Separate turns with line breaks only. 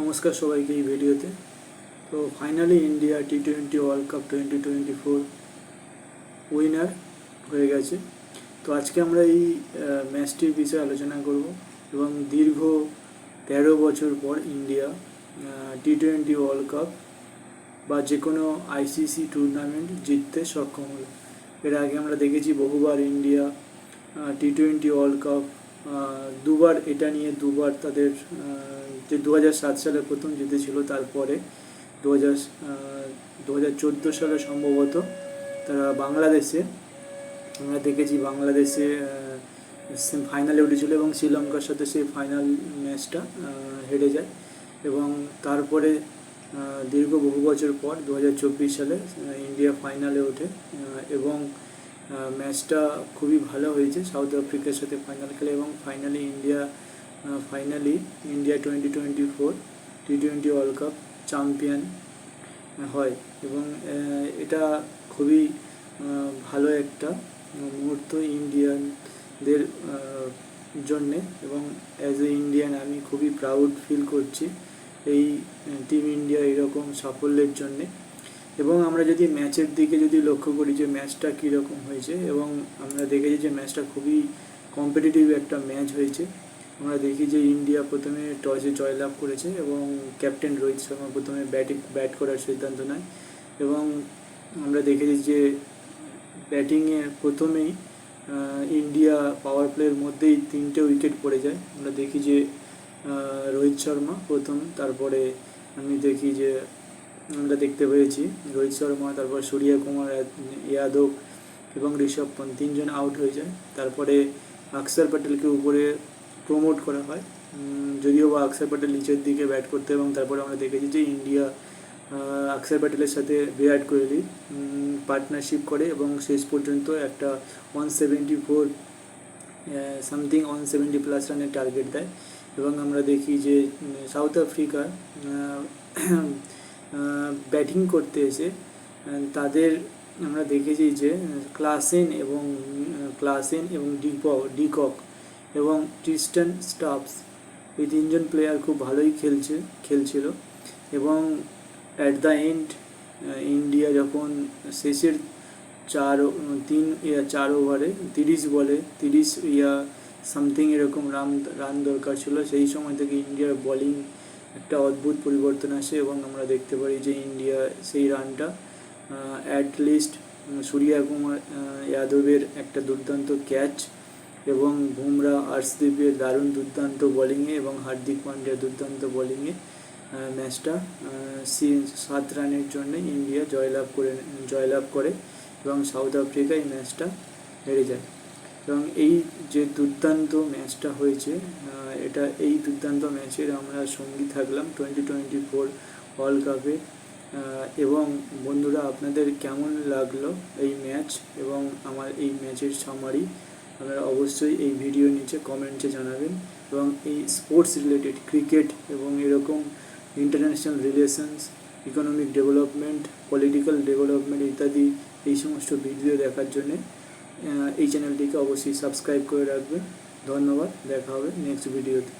নমস্কার সবাইকে এই ভিডিওতে। তো finally India T twenty world cup twenty twenty four winner হয়ে গেছে। তো আজকে আমরা এই ম্যাচটির বিষয়ে আলোচনা করব এবং দীর্ঘ তেরো বছর পর India T twenty world cup বা যে কোনো আইসিসি টুর্নামেন্ট জিততে সক্ষম হলো। এর আগে আমরা দেখেছি বহুবার India T twenty world cup দুবার এটা নিয়ে দুবার তাদের যে দু সালে প্রথম জিতেছিল তারপরে দু হাজার দু সালে সম্ভবত তারা বাংলাদেশে, আমরা দেখেছি বাংলাদেশে ফাইনালে উঠেছিল এবং শ্রীলঙ্কার সাথে সেই ফাইনাল ম্যাচটা হেরে যায় এবং তারপরে দীর্ঘ বহু বছর পর দু হাজার চব্বিশ সালে ইন্ডিয়া ফাইনালে ওঠে এবং ম্যাচটা খুবই ভালো হয়েছে সাউথ আফ্রিকার সাথে ফাইনাল খেলে এবং finally India finally India twenty twenty four T twenty world cup champion হয় এবং এটা খুবই ভালো একটা মুহূর্ত ইন্ডিয়ানদের জন্যে এবং অ্যাজ এ ইন্ডিয়ান আমি খুবই প্রাউড ফিল করছি এই টিম ইন্ডিয়া এরকম সাফল্যের জন্যে। এবং আমরা যদি ম্যাচের দিকে যদি লক্ষ্য করি যে ম্যাচটা কীরকম হয়েছে এবং আমরা দেখেছি যে ম্যাচটা খুবই কম্পিটিটিভ একটা ম্যাচ হয়েছে, আমরা দেখি যে ইন্ডিয়া প্রথমে টসে জয়লাভ করেছে এবং ক্যাপ্টেন রোহিত শর্মা প্রথমে ব্যাটিং ব্যাট করার সিদ্ধান্ত নেয় এবং আমরা দেখেছি যে ব্যাটিংয়ে প্রথমেই ইন্ডিয়া পাওয়ার প্লের মধ্যেই তিনটে উইকেট পড়ে যায়। আমরা দেখি যে রোহিত শর্মা প্রথম, তারপরে আমি দেখি যে আমরা দেখতে পেয়েছি। রোহিত শর্মা, তারপর সূর্য কুমার, ইয়াদব এবং ঋষভ পন্থ তিনজন আউট হয়ে যায়। তারপরে অক্ষর প্যাটেলকে উপরে প্রমোট করা হয়। যদিও বা অক্ষর প্যাটেল নিচের দিকে ব্যাট করতে এবং তারপরে আমরা দেখেছি যে ইন্ডিয়া অক্ষর প্যাটেলের সাথে বিরাট কোহলি পার্টনারশিপ করে এবং শেষ পর্যন্ত একটা one seventy four something one seventy plus রানের টার্গেট দেয়। এবং আমরা দেখি যে সাউথ আফ্রিকা ব্যাটিং করতে এসে তাদের আমরা দেখেছি যে ক্লাসেন এবং ক্লাসেন এবং ডিকক ডিকক এবং ট্রিস্টান স্টাফস এই তিনজন প্লেয়ার খুব ভালোই খেলছে, খেলছিল এবং অ্যাট দ্য এন্ড ইন্ডিয়া যখন শেষের চার, তিন, ইয়া, চার ওভারে তিরিশ বলে, তিরিশ ইয়া সামথিং এরকম রান রান দরকার ছিল, সেই সময় থেকে ইন্ডিয়ার বোলিং একটা অদ্ভুত পরিবর্তন আসে এবং আমরা দেখতে পারি যে ইন্ডিয়া সেই রানটা অ্যাট লিস্ট সূর্য কুমার যাদবের একটা দুর্দান্ত ক্যাচ এবং বুমরা আর্শদীপের দারুণ দুর্দান্ত বোলিংয়ে এবং হার্দিক পান্ডিয়ার দুর্দান্ত বোলিংয়ে ম্যাচটা সাত রানের জন্য ইন্ডিয়া জয়লাভ করে জয়লাভ করে এবং সাউথ আফ্রিকা এই ম্যাচটা হেরে যায়। এবং এই যে দুর্দান্ত ম্যাচটা হয়েছে এটা এই দুর্দান্ত ম্যাচের আমরা সঙ্গী থাকলাম টোয়েন্টি টোয়েন্টি ফোর ওয়ার্ল্ড কাপে এবং বন্ধুরা, আপনাদের কেমন লাগল এই ম্যাচ এবং আমার এই ম্যাচের সামারি আপনারা অবশ্যই এই ভিডিও নিচে কমেন্টে জানাবেন। এবং এই স্পোর্টস রিলেটেড ক্রিকেট এবং এরকম international relations economic development political development ইত্যাদি, এই সমস্ত ভিডিও দেখার জন্যে এই চ্যানেলটিকে অবশ্যই সাবস্ক্রাইব করে রাখবেন। ধন্যবাদ দেখা হবে নেক্সট ভিডিওতে